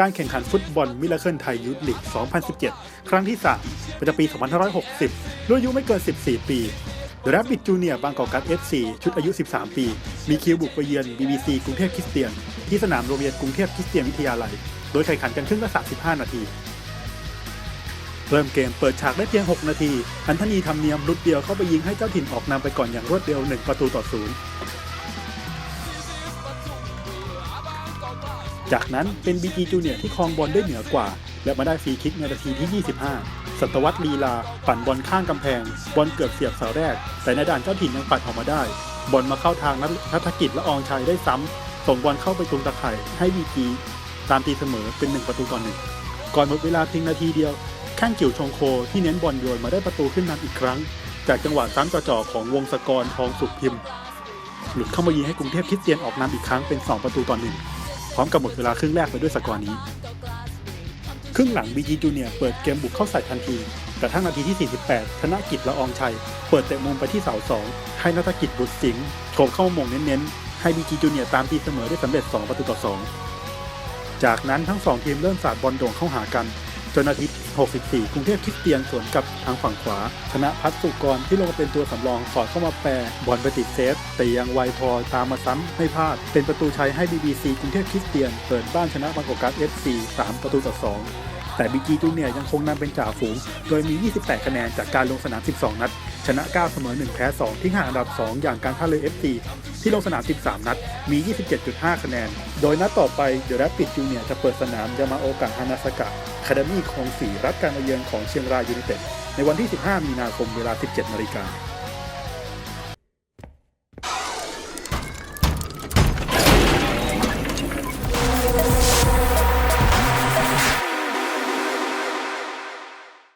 การแข่งขันฟุตบอลมิลเคิลไทยยูทลีก 2017 ครั้งที่ 3 ประจำปี 2560รุ่นอายุไม่เกิน 14 ปีเดอะแรบบิทจูเนียบางกอกกัส FC ชุดอายุ 13 ปี มีคิวบุกไปเยือน BBC กรุงเทพคริสเตียน ที่สนามโรงเรียนกรุงเทพคริสเตียนวิทยาลัย โดยแข่งขันกันครึ่งละ 35 นาที เริ่มเกมเปิดฉากได้เพียง 6 นาที อันธนีทำเนียมลุดเดียวเข้าไปยิงให้เจ้าถิ่นออกนำไปก่อนอย่างรวดเร็ว 1 ประตูต่อศูนย์ จากนั้นเป็นบีจีจูเนียที่ครองบอลได้เหนือกว่า และมาได้ฟรีคิกในนาทีที่ 25สัตวัตลีลา ปั่นบอลข้างกำแพง บอลเกือบเสียบเสาแรก แต่ในด่านเจ้าถิ่นยังปัดออกมาได้ บอลมาเข้าทางนัทนัฐกิจและอองชัยได้ซ้ำส่งบอลเข้าไปตรงตะข่ายให้บีจีตามตีเสมอเป็น 1 ประตูต่อหนึ่งก่อนหมดเวลาเพียงนาทีเดียวข้างกิ่วชงโคที่เน้นบอลโยนมาได้ประตูขึ้นนำอีกครั้ง จากจังหวะซ้ำจ่อของวงศกรทองสุขพิมพ์ หลุดเข้ามายิงให้กรุงเทพคริสเตียนออกนำอีกครั้งเป็น 2 ประตูต่อหนึ่ง พร้อมกับหมดเวลาครึ่งแรกไปด้วยสกอร์นี้ ครึ่งหลังบีจีจูเนียเปิดเกมบุกเข้าใส่ทันที แต่ทั้งนาทีที่ 48 ธนกิจละอองชัย เปิดเตะมุมไปที่เสาสองให้นัฐกิจบุตรสิงห์โฉบเข้ามามงเน้นๆ ให้บีจูเนียตามตีเสมอได้สำเร็จ 2 ประตูต่อ 2 จากนั้นทั้ง 2 ทีมเริ่มสาดบอลโด่งเข้าหากัน จนนาที64 กรุงเทพคริสเตียนสวนกับทางฝั่งขวาชนะพัฒสุกรที่ลงมาเป็นตัวสำรองสอดเข้ามาแปรบอลไปติดเซฟ แต่ยังไวพอตามมาซ้ำไม่พลาด เป็นประตูชัยให้ BBC กรุงเทพคริสเตียน เปิดบ้านชนะบางกอกการ์ด FC 3ประตูต่อ 2แต่บีจีจูเนียยังคงนำเป็นจ่าฝูง โดยมี 28 คะแนนจากการลงสนาม 12 นัด ชนะ 9 เสมอ 1 แพ้ 2 ที่ห่างอันดับ 2 อย่างการท่าเรือ FC ที่ลงสนาม 13 นัด มี 27.5 คะแนน โดยนัดต่อไปเดอะแรปปิดจูเนียจะเปิดสนามยามาโอกะฮานาสกะคาเดมี่คลองสีรับการมาเยือนของเชียงรายยูไนเต็ดในวันที่ 15 มีนาคมเวลา 17นาฬิกา